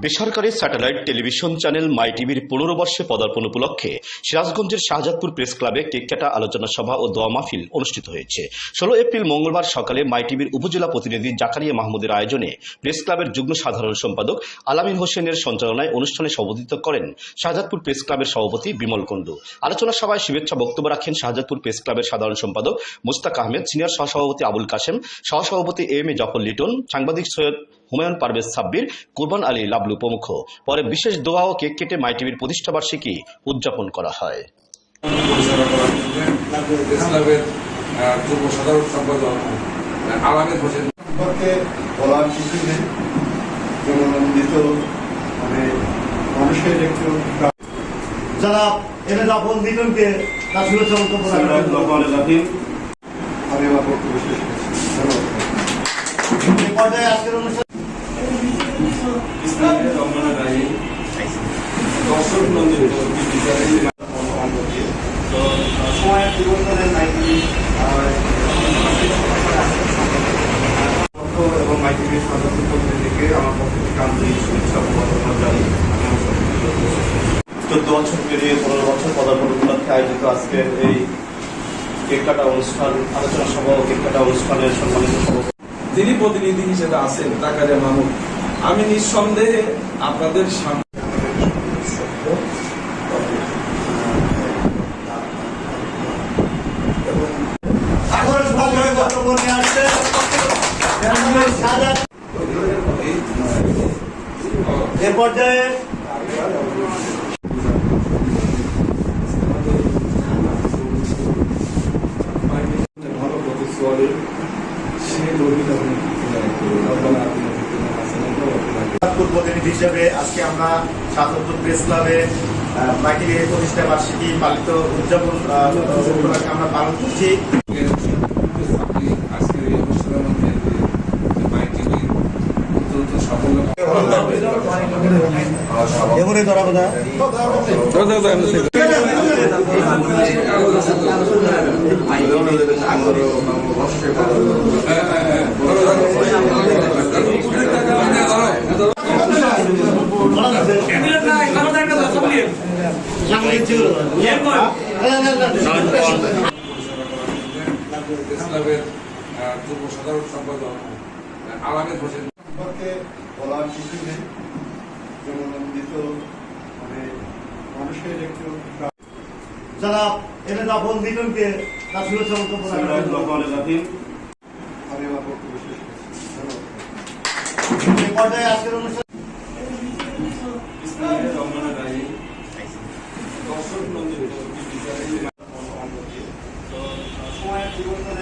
বেসরকারি satellite television channel my টিভির পনেরো বর্ষে পদার্পণ উপলক্ষে সিরাজগঞ্জের শাহজাদপুর প্রেস ক্লাবে কেক কাটা আলোচনা সভা ও দোয়া মাহফিল অনুষ্ঠিত হয়েছে। ষোলো এপ্রিল মঙ্গলবার সকালে মাই টিভির উপজেলা প্রতিনিধি জাকারিয়া মাহমুদের আয়োজনে প্রেস ক্লাবের যুগ্ম সাধারণ সম্পাদক আলামিন হোসেনের সঞ্চালনায় অনুষ্ঠানে সভাপতিত্ব করেন শাহজাদপুর প্রেস ক্লাবের সভাপতি বিমল কুণ্ডু আলোচনা সভায় শুভেচ্ছা বক্তব্য রাখেন শাহজাদপুর প্রেস ক্লাবের সাধারণ সম্পাদক মুস্তাক আহমেদ, সিনিয়র সহসভাপতি আবুল কাশেম, সহসভাপতি এম এ জফর লিটন, সাংবাদিক সৈয়দ হুমায়ুন পারভেজ সাব্বির, কুরবান আলী লাবলু প্রমুখ। পরে বিশেষ দোয়া ও কেক কেটে মাই টিভির প্রতিষ্ঠাবার্ষিকী উদযাপন করা হয়। সাধারণ সম্পাদক হোসেন। সম্পর্কে বলার কিছু নেই। মানে মানুষের একটু যারা এনে জাফর লিটনকে তার শুভেচ্ছা বক্তব্য আমি আমার বক্তব্য শেষ করছি। ধন্যবাদ। পর্যায়ে আজকের অনুষ্ঠান চোদ্দ বছর পেরিয়ে পনেরো বছর পদার্পণ উপলক্ষে আয়োজিত আজকের এই কেক কাটা অনুষ্ঠান, আলোচনা সভা ও কেক কাটা অনুষ্ঠানের সম্মানিত সভাপতি। যিনি প্রতিনিধি হিসেবে আছেন জাকারিয়া মাহমুদ আমি নিঃসন্দেহে আপনাদের সামনে এ পর্যায়ে সে লোহিত শাহজাদপুর প্রতিনিধি হিসেবে আজকে আমরা শাহজাদপুর প্রেস ক্লাবে মাইকেল প্রতিষ্ঠা বার্ষিকী পালিত উদযাপন আমরা পালন করছি। আজকের এই অনুষ্ঠানের মধ্যে যে মাই টিভির অত্যন্ত সাফল্য এমনই ধরা কথা ইসলামের আহ, সাধারণ সম্পাদক আহ, হোসেন সম্পর্কে বলার কিছু নেই জননন্দিত মানে মানুষের একটু যারা এনে জাফর লিটনকে তার শুভেচ্ছা বক্তব্য আমি আমার বক্তব্য শেষ করছি পর্যায়ে আজকের অনুষ্ঠান বিদ্যালয় সময়ের পরিবর্তনের